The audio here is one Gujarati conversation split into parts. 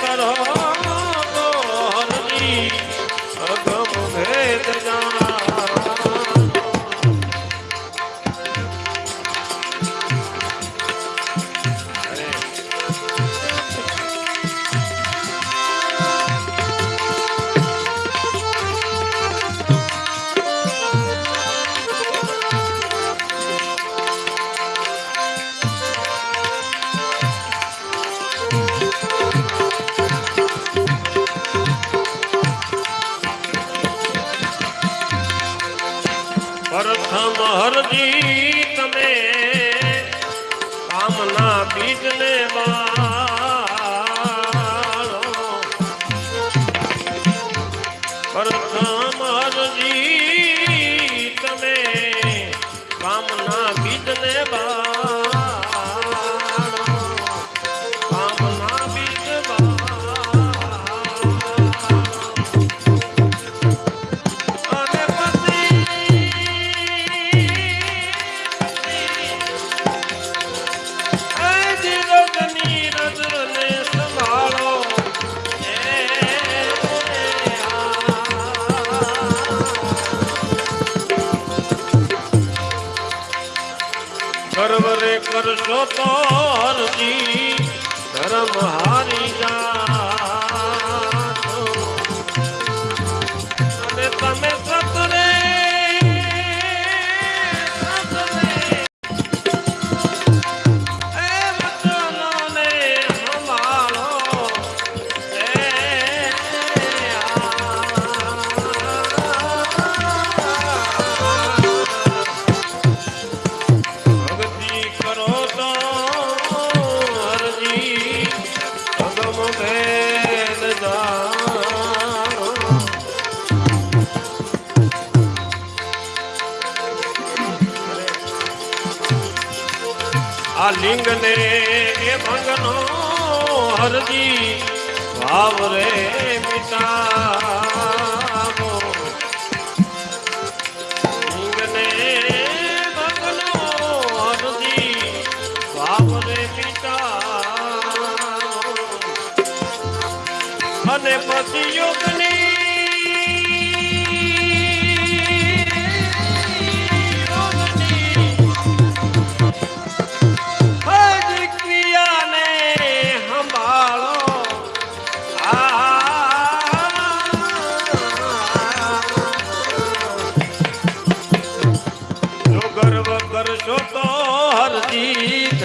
કરો અગમ ભેદ જાણો. પ્રથમ હરજી તમે કામના બીજને બાળો. પ્રથમ હરજી તમે કામના બીજને બાળો. ગર્વરે કરશો તો ધર્મ હારી જાશો આ લિંગને એ ભંગનો હરજી વાવરે રે મિટાવો લિંગને ભંગનો હરજી ભાવ રે મિટાવો અને પછી યોગની યોગની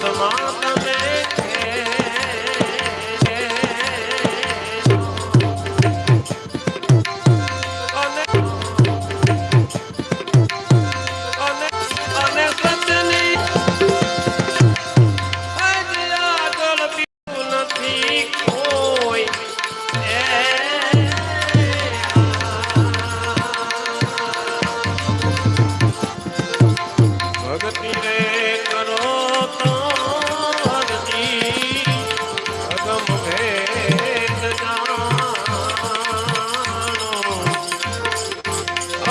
તમે થેલો સતમા તમે